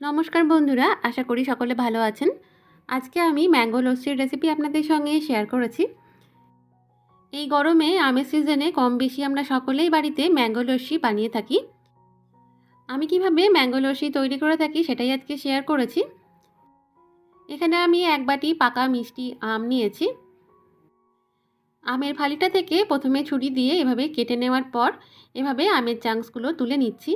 নমস্কার বন্ধুরা, আশা করি সকলে ভালো আছেন। আজকে আমি ম্যাঙ্গো লস্যির রেসিপি আপনাদের সঙ্গে শেয়ার করেছি। এই গরমে আমের সিজনে কম বেশি আমরা সকলেই বাড়িতে ম্যাঙ্গো লস্যি বানিয়ে থাকি। আমি কীভাবে ম্যাঙ্গো লস্যি তৈরি করে থাকি সেটাই আজকে শেয়ার করেছি। এখানে আমি এক বাটি পাকা মিষ্টি আম নিয়েছি। আমের ফালিটা থেকে প্রথমে ছুরি দিয়ে এভাবে কেটে নেওয়ার পর এভাবে আমের চাংসগুলো তুলে নিচ্ছি।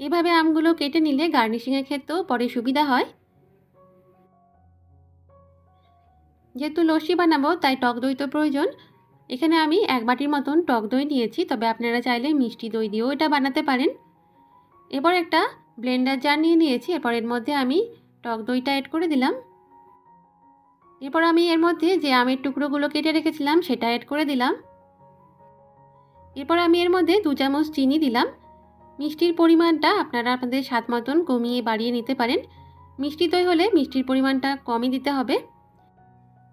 এভাবে আমগুলো কেটে নিলে গার্নিশিংয়ের ক্ষেত্রেও পরে সুবিধা হয়। যেহেতু লস্যি বানাবো, তাই টক দই তো প্রয়োজন। এখানে আমি এক বাটির মতন টক দই নিয়েছি, তবে আপনারা চাইলে মিষ্টি দই দিয়েও এটা বানাতে পারেন। এবার একটা ব্লেন্ডার জার নিয়ে নিয়েছি, এরপর এর মধ্যে আমি টক দইটা অ্যাড করে দিলাম। এরপর আমি এর মধ্যে যে আমের টুকরোগুলো কেটে রেখেছিলাম, সেটা অ্যাড করে দিলাম। এরপর আমি এর মধ্যে দু চামচ চিনি দিলাম। মিষ্টির পরিমাণটা আপনারা আপনাদের স্বাদ মতন কমিয়ে বাড়িয়ে নিতে পারেন। মিষ্টি দই হলে মিষ্টির পরিমাণটা কমই দিতে হবে।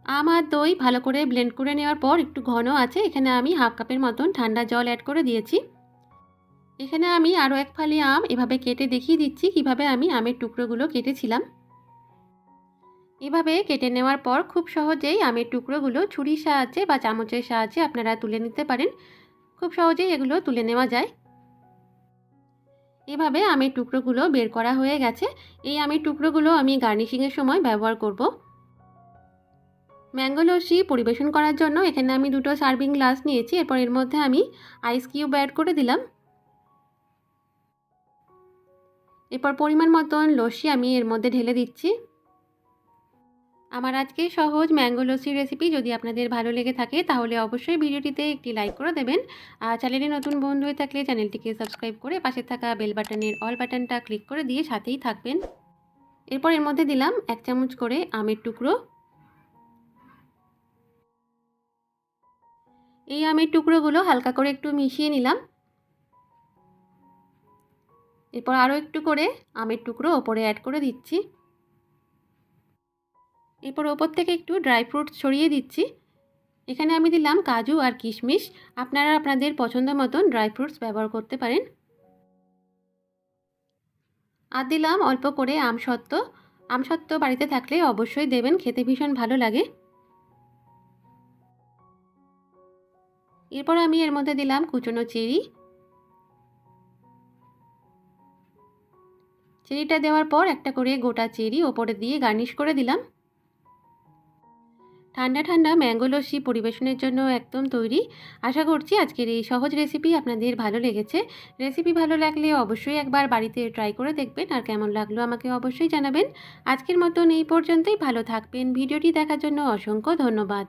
আম আর দই ভালো করে ব্লেন্ড করে নেওয়ার পর একটু ঘন আছে, এখানে আমি হাফ কাপের মতন ঠান্ডা জল অ্যাড করে দিয়েছি। এখানে আমি আরও এক ফালি আম এভাবে কেটে দেখিয়ে দিচ্ছি কীভাবে আমি আমের টুকরোগুলো কেটেছিলাম। এভাবে কেটে নেওয়ার পর খুব সহজেই আমের টুকরোগুলো ছুরির সাহায্যে বা চামচের সাহায্যে আপনারা তুলে নিতে পারেন। খুব সহজেই এগুলো তুলে নেওয়া যায়। এভাবে আমের টুকরোগুলো বের করা হয়ে গেছে। এই আমের টুকরোগুলো আমি গার্নিশিংয়ের সময় ব্যবহার করব। ম্যাঙ্গো লস্যি পরিবেশন করার জন্য এখানে আমি দুটো সার্ভিং গ্লাস নিয়েছি। এরপর এর মধ্যে আমি আইস কিউব অ্যাড করে দিলাম। এরপর পরিমাণ মতন লস্যি আমি এর মধ্যে ঢেলে দিচ্ছি। আমার আজকে সহজ ম্যাঙ্গো লস্যির রেসিপি যদি আপনাদের ভালো লেগে থাকে, তাহলে অবশ্যই ভিডিওটিতে একটি লাইক করে দেবেন। আর চ্যানেলে নতুন বন্ধু হয়ে থাকলে চ্যানেলটিকে সাবস্ক্রাইব করে পাশে থাকা বেল বাটনের অল বাটনটা ক্লিক করে দিয়ে সাথেই থাকবেন। এরপর এর মধ্যে দিলাম এক চামচ করে আমের টুকরো। এই আমের টুকরোগুলো হালকা করে একটু মিশিয়ে নিলাম। এরপর আরও একটু করে আমের টুকরো ওপরে অ্যাড করে দিচ্ছি। এরপর ওপর থেকে একটু ড্রাই ফ্রুটস ছড়িয়ে দিচ্ছি। এখানে আমি দিলাম কাজু আর কিশমিশ। আপনারা আপনাদের পছন্দ মতন ড্রাই ফ্রুটস ব্যবহার করতে পারেন। আর দিলাম অল্প করে আমসত্ত্ব আমসত্ত্ব বাড়িতে থাকলে অবশ্যই দেবেন, খেতে ভীষণ ভালো লাগে। এরপর আমি এর মধ্যে দিলাম কুচনো চেরি চেরিটা দেওয়ার পর একটা করে গোটা চেরি ওপরে দিয়ে গার্নিশ করে দিলাম। ঠান্ডা ঠান্ডা ম্যাঙ্গো লস্যি পরিবেশনের জন্য একদম তৈরি। আশা করছি আজকের এই সহজ রেসিপি আপনাদের ভালো লেগেছে। রেসিপি ভালো লাগলে অবশ্যই একবার বাড়িতে ট্রাই করে দেখবেন। আর কেমন লাগল আমাকে অবশ্যই জানাবেন। আজকের মতন এই পর্যন্তই। ভালো থাকবেন। ভিডিওটি দেখার জন্য অসংখ্য ধন্যবাদ।